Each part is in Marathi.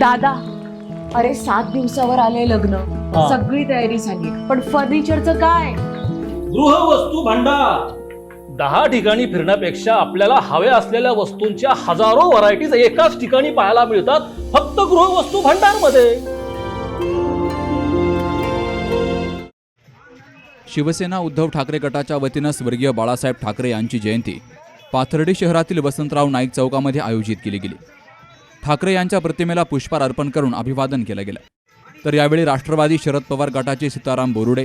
दादा अरे सात दिवसावर आले लग्न. हा. सगळी तयारी झाली. पण फर्निचरचं काय? गृहवस्तू भांडार. दहा ठिकाणी फिरण्यापेक्षा आपल्याला हव्या असलेल्या वस्तूंच्या हजारो व्हरायटीज एकाच ठिकाणी पाहायला मिळतात फक्त गृहवस्तू भांडारमध्ये शिवसेना उद्धव ठाकरे गटाच्या वतीनं स्वर्गीय बाळासाहेब ठाकरे यांची जयंती पाथर्डी शहरातील वसंतराव नाईक चौकामध्ये आयोजित केली गेली. ठाकरे यांच्या प्रतिमेला पुष्पार अर्पण करून अभिवादन केलं गेलं. तर यावेळी राष्ट्रवादी शरद पवार गटाचे सीताराम बोरुडे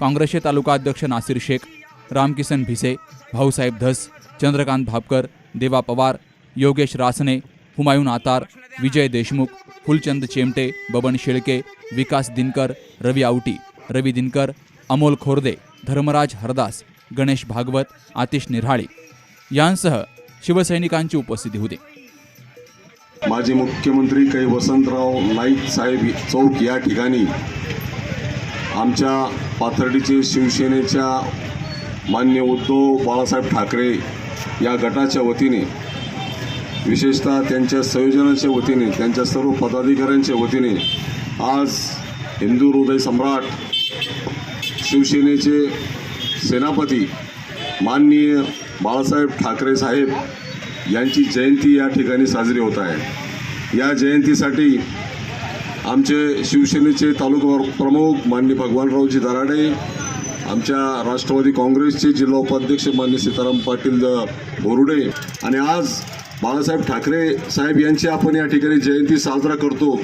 काँग्रेसचे तालुका अध्यक्ष नासिर शेख रामकिसन भिसे भाऊसाहेब धस चंद्रकांत भापकर देवा पवार योगेश रासने हुमायून आतार विजय देशमुख फुलचंद चेमटे बबन शेळके विकास दिनकर रवी आवटी रवी दिनकर अमोल खोर्दे धर्मराज हरदास गणेश भागवत आतिश निऱ्हाळे यांसह शिवसैनिकांची उपस्थिती होती. माजी मुख्यमंत्री काही वसंतराव नाईक साहेब चौक या ठिकाणी आमच्या पाथर्डीचे शिवसेनेच्या मान्य उद्धव बाळासाहेब ठाकरे या गटाच्या वतीने विशेषतः त्यांच्या संयोजनाच्या वतीने त्यांच्या सर्व पदाधिकाऱ्यांच्या वतीने आज हिंदू हृदय सम्राट शिवसेनेचे सेनापती माननीय बाळासाहेब ठाकरे साहेब यांची जयंती या ठिकाणी साजरी होत आहे. या जयंतीसाठी आमचे शिवसेनेचे तालुका प्रमुख माननीय भगवानरावजी दराडे आमच्या राष्ट्रवादी काँग्रेसचे जिल्हा उपाध्यक्ष मान्य सीताराम पाटील बोरुडे आणि आज बाळासाहेब ठाकरे साहेब यांची आपण या ठिकाणी जयंती साजरा करतो.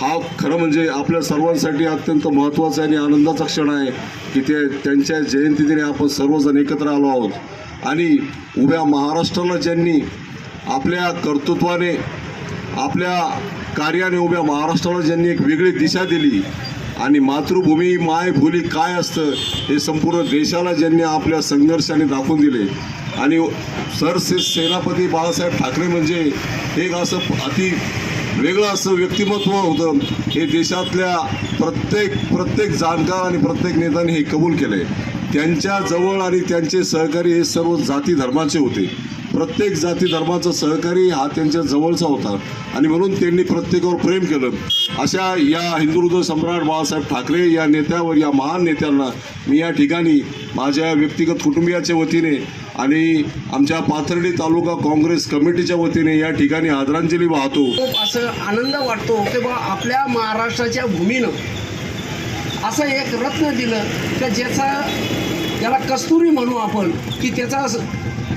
हा खरं म्हणजे आपल्या सर्वांसाठी अत्यंत महत्त्वाचा आणि आनंदाचा क्षण आहे की ते त्यांच्या जयंतीदिनी आपण सर्वजण एकत्र आलो आहोत. आणि उभ्या महाराष्ट्राला ज्यांनी आपल्या कर्तृत्वाने आपल्या कार्याने उभ्या महाराष्ट्राला ज्यांनी एक वेगळी दिशा दिली आणि मातृभूमी माय भूली काय असतं हे संपूर्ण देशाला ज्यांनी आपल्या संघर्षाने दाखवून दिले. आणि सरसे सेनापती बाळासाहेब ठाकरे म्हणजे एक असं अति वेगळं असं व्यक्तिमत्व होतं. हे देशातल्या प्रत्येक प्रत्येक जाणकार आणि प्रत्येक नेत्याने हे कबूल केलं आहे जवळ आणि त्यांचे सहकारी हे सर्व जाती धर्माचे होते. प्रत्येक जाती धर्माचा सहकारी हा त्यांच्या जवळचा होता आणि म्हणून त्यांनी प्रत्येकावर प्रेम केलं. अशा या हिंदू हृदय सम्राट बाळासाहेब ठाकरे या नेत्यावर या महान नेत्यांना मी या ठिकाणी माझ्या व्यक्तिगत कुटुंबियाच्या वतीने आणि आमच्या पाथर्डी तालुका काँग्रेस कमिटीच्या वतीने या ठिकाणी आदरांजली वाहतो. खूप असं आनंद वाटतो की बा आपल्या महाराष्ट्राच्या भूमीनं असं एक रत्न दिलं तर ज्याचा त्याला कस्तुरी म्हणू आपण की त्याचा स-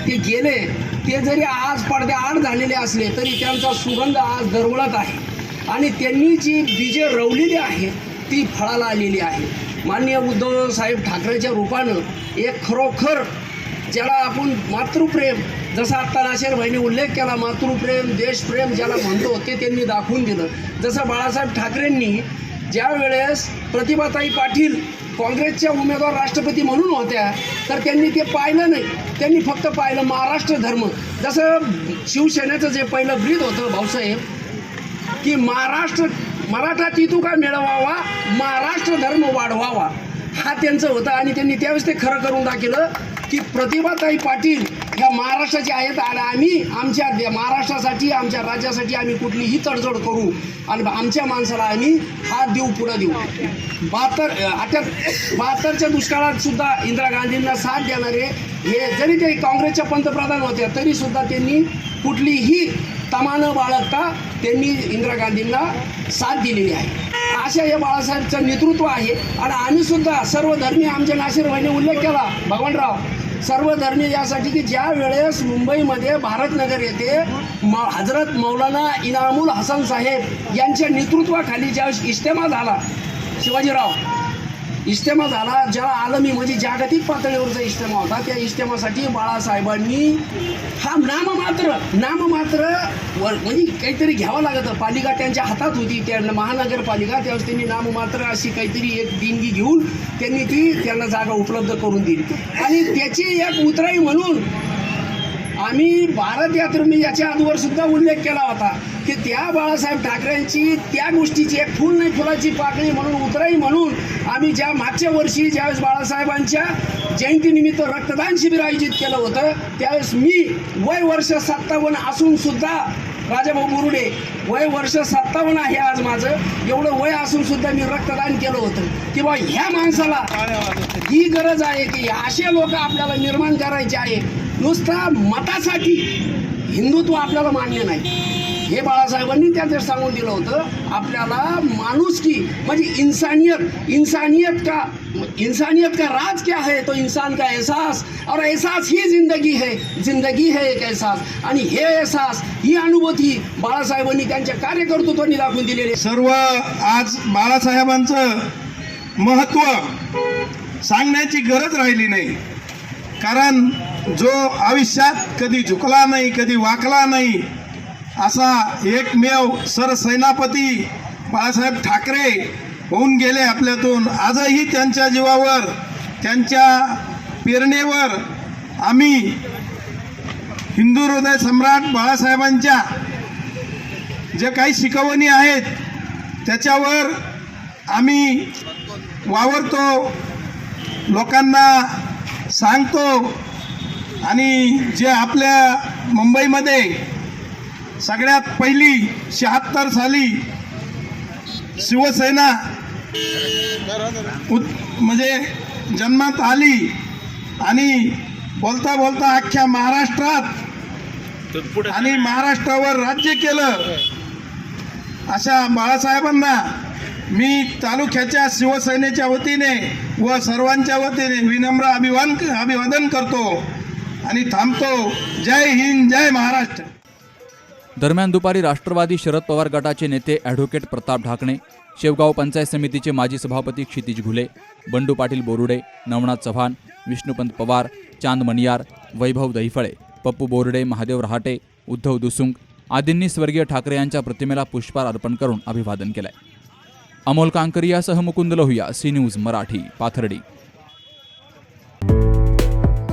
ते गेले ते जरी आज पडद्याआड झालेले असले तरी त्यांचा सुगंध आज दरवळत आहे. आणि त्यांनी जी बीजे रवलेली आहे ती फळाला आलेली आहे. माननीय उद्धव साहेब ठाकरेच्या रूपानं एक खरोखर ज्याला आपण मातृप्रेम जसं आत्ता नाशेर भाईने उल्लेख केला मातृप्रेम देशप्रेम ज्याला म्हणतो ते त्यांनी दाखवून दिलं. जसं बाळासाहेब ठाकरेंनी ज्या वेळेस प्रतिभाताई पाटील काँग्रेसच्या उमेदवार राष्ट्रपती म्हणून होत्या तर त्यांनी ते पाहिलं नाही. त्यांनी फक्त पाहिलं महाराष्ट्र धर्म. जसं शिवसेनेचं जे पहिलं ब्रीद होतं भाऊसाहेब की महाराष्ट्र मराठा तितुका मिळवावा महाराष्ट्र धर्म वाढवावा. हा त्यांचं होतं आणि त्यांनी त्यावेळेस ते खरं करून दाखवलं की प्रतिभाताई पाटील ह्या महाराष्ट्राचे आहेत आणि आम्ही आमच्या दे- महाराष्ट्रासाठी आमच्या राज्यासाठी आम्ही कुठलीही तडजोड करू आणि आमच्या माणसाला आम्ही हात देऊ पुढं देऊ. बहात्तर अठ्या बहात्तरच्या दुष्काळात सुद्धा इंदिरा गांधींना साथ देणारे हे जरी ते काँग्रेसच्या पंतप्रधान होत्या तरीसुद्धा त्यांनी कुठलीही तमा न बाळगता त्यांनी इंदिरा गांधींना साथ दिलेली आहे. अशा या बाळासाहेबचं नेतृत्व आहे. आणि आम्हीसुद्धा सर्व धर्मी आमच्या नाशिर भाईने उल्लेख केला भगवानराव. सर्व धर्मी यासाठी की ज्या वेळेस मुंबईमध्ये भारतनगर येथे म हजरत मौलाना इनामुल हसन साहेब यांच्या नेतृत्वाखाली ज्यावेळेस इज्तेमा झाला शिवाजीराव इज्तेमा झाला ज्या आलमी म्हणजे जागतिक पातळीवरचा इज्तेमा होता त्या इज्तेमासाठी बाळासाहेबांनी हा नाममात्र नाममात्र वर म्हणजे काहीतरी घ्यावं लागतं पालिका त्यांच्या हातात होती त्या महानगरपालिका त्यावेळेस त्यांनी नाममात्र अशी काहीतरी एक देणगी घेऊन त्यांनी ती त्यांना जागा उपलब्ध करून दिली. आणि त्याची एक उतराई म्हणून आम्ही भारत यात्रा मी याच्या अगोदर सुद्धा उल्लेख केला होता की त्या बाळासाहेब ठाकरेंची त्या गोष्टीची एक फुल नाही फुलाची पाकळी म्हणून उतराई म्हणून आम्ही ज्या मागच्या वर्षी ज्यावेळेस बाळासाहेबांच्या जयंतीनिमित्त रक्तदान शिबिर आयोजित केलं होतं त्यावेळेस मी वय वर्ष सत्तावन्न असून सुद्धा राजाभाऊ बुरुडे वय वर्ष सत्तावन्न आहे आज माझं एवढं वय असून सुद्धा मी रक्तदान केलं होतं. की बा ह्या माणसाला ही गरज आहे की असे लोक आपल्याला निर्माण करायचे आहे. नुसता मतासाठी हिंदुत्व आपल्याला मान्य नाही. हे बाळासाहेबांनी त्याचं सांगून दिलं होतं आपल्याला माणुसकी म्हणजे इंसानियत इंसानियत का इंसानियत का राज क्या है? तो इंसान का एहसास? और एहसास ही जिंदगी है जिंदगी है एक एहसास. आणि हे एहसास ही अनुभूती बाळासाहेबांनी त्यांच्या कार्यकर्तृत्वाने दाखवून दिलेली सर्व आज बाळासाहेबांचं महत्त्व सांगण्याची गरज राहिली नाही. कारण जो आयुष्यात कधी झुकला नाही कधी वाकला नाही असा एकमेव सरसेनापती बाळासाहेब ठाकरे होऊन गेले आपल्यातून. आजही त्यांच्या जीवावर त्यांच्या पेरणेवर आम्ही हिंदू हृदय सम्राट बाळासाहेबांच्या जे काही शिकवणी आहेत त्याच्यावर आम्ही वावरतो लोकांना सांगतो आणि जे आपल्या मुंबईमध्ये सगळ्यात पहिली शहात्तर साली शिवसेना उत म्हणजे जन्मात आली आणि बोलता बोलता अख्ख्या महाराष्ट्रात आणि महाराष्ट्रावर राज्य केलं अशा बाळासाहेबांना मी तालुक्याच्या शिवसेनेच्या वतीने व सर्वांच्या वतीने विनम्र अभिवान अभिवादन करतो. आणि थांबतो. जय हिंद जय महाराष्ट्र. दरम्यान दुपारी राष्ट्रवादी शरद पवार गटाचे नेते ॲडव्होकेट प्रताप ढाकणे शेवगाव पंचायत समितीचे माजी सभापती क्षितिज घुले बंडू पाटील बोरुडे नवनाथ चव्हाण विष्णुपंत पवार चांद मणियार वैभव दहिफळे पप्पू बोर्डे महादेव रहाटे उद्धव दुसुंग आदींनी स्वर्गीय ठाकरे यांच्या प्रतिमेला पुष्पार अर्पण करून अभिवादन केलंय. Amol कांकरियासह Mukund Lohiya C news Marathi Pathardi.